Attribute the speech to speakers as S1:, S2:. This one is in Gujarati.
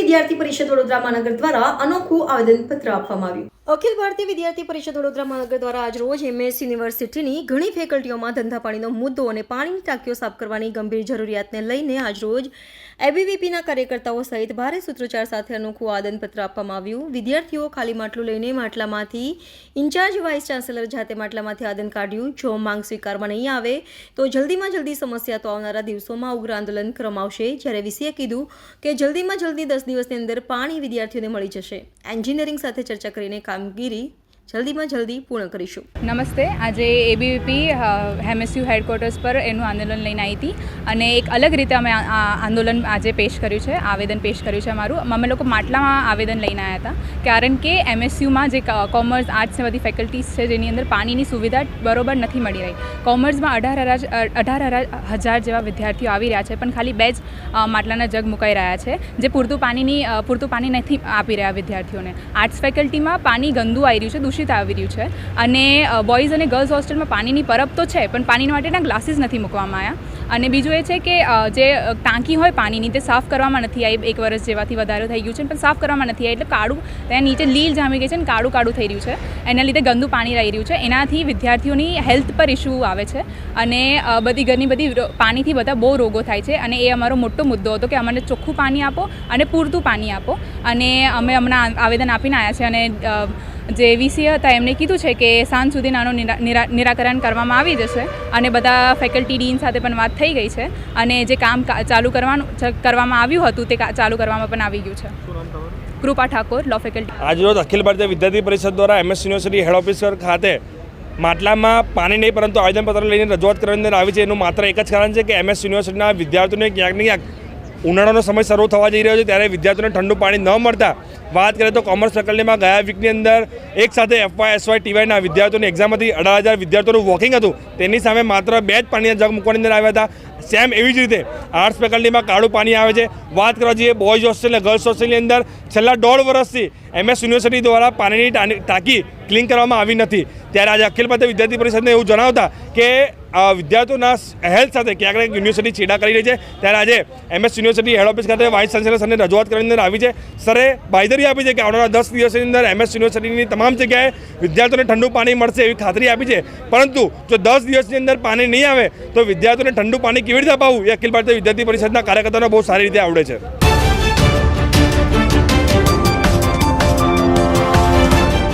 S1: વિદ્યાર્થી પરિષદ વડોદરા મહાનગર દ્વારા અનોખું આવેદનપત્ર આપવામાં આવ્યું. અખિલ ભારતીય વિદ્યાર્થી પરિષદ વડોદરા મહાનગર દ્વારા આજરોજ એમએસ યુનિવર્સિટીની ઘણી ફેકલ્ટીઓમાં ધંધા પાણીનો મુદ્દો અને પાણીની ટાંકીઓ સાફ કરવાની ગંભીર જરૂરિયાતને લઈને આજરોજ એબીવીપીના કાર્યકર્તાઓ સહિત ભારે સૂત્રોચ્ચાર સાથે અનોખું આદનપત્ર આપવામાં આવ્યું. વિદ્યાર્થીઓ ખાલી માટલું લઈને માટલામાંથી ઇન્ચાર્જ વાઇસ ચાન્સેલર જાતે માટલામાંથી આદન કાઢ્યું. જો માંગ સ્વીકારવામાં નહીં આવે તો જલ્દીમાં જલ્દી સમસ્યા તો આવનારા દિવસોમાં ઉગ્ર આંદોલન ક્રમાવશે. જ્યારે વીસીએ કીધું કે જલ્દીમાં જલ્દી દસ દિવસની અંદર પાણી વિદ્યાર્થીઓને મળી જશે. એન્જિનિયરિંગ સાથે ચર્ચા કરીને કામગીરી જલ્દીમાં જલ્દી પૂર્ણ કરીશું.
S2: નમસ્તે. આજે એબીવીપી હેમએસયુ હેડક્વાર્ટર્સ પર એનું આંદોલન લઈને આવી હતી અને એક અલગ રીતે અમે આંદોલન આજે પેશ કર્યું છે, આવેદન પેશ કર્યું છે અમારું. અમે લોકો માટલામાં આવેદન લઈને આવ્યા હતા. કારણ કે એમએસયુમાં જે કોમર્સ, આર્ટ્સ બધી ફેકલ્ટીઝ છે, જેની અંદર પાણીની સુવિધા બરોબર નથી મળી રહી. કોમર્સમાં અઢાર હજાર અઢાર હજાર જેવા વિદ્યાર્થીઓ આવી રહ્યા છે, પણ ખાલી બે જ માટલાના જગ મુકાઈ રહ્યા છે, જે પૂરતું પાણીની પૂરતું પાણી નથી આપી રહ્યા વિદ્યાર્થીઓને. આર્ટ્સ ફેકલ્ટીમાં પાણી ગંદુ આવી રહ્યું છે, દૂષિત આવી રહ્યું છે. અને બોયઝ અને ગર્લ્સ હોસ્ટેલમાં પાણીની પરબ તો છે, પણ પાણી માટેના ગ્લાસીસ નથી મૂકવામાં આવ્યા. અને બીજું એ છે કે જે ટાંકી હોય પાણીની તે સાફ કરવામાં નથી આવી. એક વર્ષ જેવાથી વધારે થઈ ગયું છે, પણ સાફ કરવામાં નથી આવી. એટલે કાળું, ત્યાં નીચે લીલ જામી ગઈ છે અને કાળું કાળું થઈ રહ્યું છે. એના લીધે ગંદુ પાણી રહી રહ્યું છે. એનાથી વિદ્યાર્થીઓની હેલ્થ પર ઇશ્યુ આવે છે. અને બધી ઘરની બધી પાણીથી બધા બહુ રોગો થાય છે. અને એ અમારો મોટો મુદ્દો હતો કે અમને ચોખ્ખું પાણી આપો અને પૂરતું પાણી આપો. અને અમે હમણાં આવેદન આપીને આવ્યા છે અને જે વીસી હતા એમણે કીધું છે કે સાંજ સુધી આનું નિરા- નિરા- નિરાકરણ કરવામાં આવી જશે અને બધા ફેકલ્ટી ડીન સાથે પણ વાત થઈ ગઈ છે અને જે કામ ચાલુ કરવાનું કરવામાં આવ્યું હતું તે કા- ચાલુ કરવામાં પણ આવી ગયું છે. કૃપા ઠાકોર લો ફેકલ્ટી
S3: આજરોજ અખિલ ભારતીય વિદ્યાર્થી પરિષદ દ્વારા એમએસ યુનિવર્સિટી હેડ ઓફિસર ખાતે માટલામાં પાણી નહીં પરંતુ આવેદનપત્ર લઈને રજૂઆત કરવાની આવી છે. એનું માત્ર એક જ કારણ છે કે એમએસ યુનિવર્સિટીના વિદ્યાર્થીઓને ક્યાંક ને ક્યાંક ઉનાળાનો સમય શરૂ થવા જઈ રહ્યો છે ત્યારે વિદ્યાર્થીઓને ઠંડુ પાણી ન મળતા. વાત કરીએ તો કોમર્સ ફેકલ્ટીમાં ગયા વીકની અંદર એક સાથે એફવાય એસવાય ટીવાયના વિદ્યાર્થીઓની એક્ઝામ હતી. અઢાર હજાર વિદ્યાર્થીઓનું વોકિંગ હતું. તેની સામે માત્ર બે જ પાણીના જગ મૂકવાની અંદર આવ્યા હતા. સેમ એવી જ રીતે આર્ટ્સ ફેકલ્ટીમાં કાળું પાણી આવે છે. વાત કરવા જઈએ બોયઝ હોસ્ટેલ અને ગર્લ્સ હોસ્ટેલની અંદર છેલ્લા દોઢ વર્ષથી એમએસ યુનિવર્સિટી દ્વારા પાણીની ટાંકી ક્લીન કરવામાં આવી નથી. ત્યારે આજે અખિલ ભારતીય વિદ્યાર્થી પરિષદને એવું જણાવતા કે વિદ્યાર્થીઓના હેલ્થ સાથે ક્યાંક ને યુનિવર્સિટી છેડા કરી રહી છે. ત્યારે આજે એમએસ યુનિવર્સિટી હેડ ઓફિસ ખાતે વાઇસ ચાન્સેલર સરને રજૂઆત કરીને આવી છે. સરે બાયદરી આપી છે કે આવનારા દસ દિવસની અંદર એમએસ યુનિવર્સિટીની તમામ જગ્યાએ વિદ્યાર્થીઓને ઠંડુ પાણી મળશે એવી ખાતરી આપી છે. પરંતુ જો દસ દિવસની અંદર પાણી નહીં આવે તો વિદ્યાર્થીઓને ઠંડુ પાણી કેવી રીતે અપાવવું? એ અખિલ ભારતીય વિદ્યાર્થી પરિષદના કાર્યકર્તાઓને બહુ સારી રીતે આવડે છે.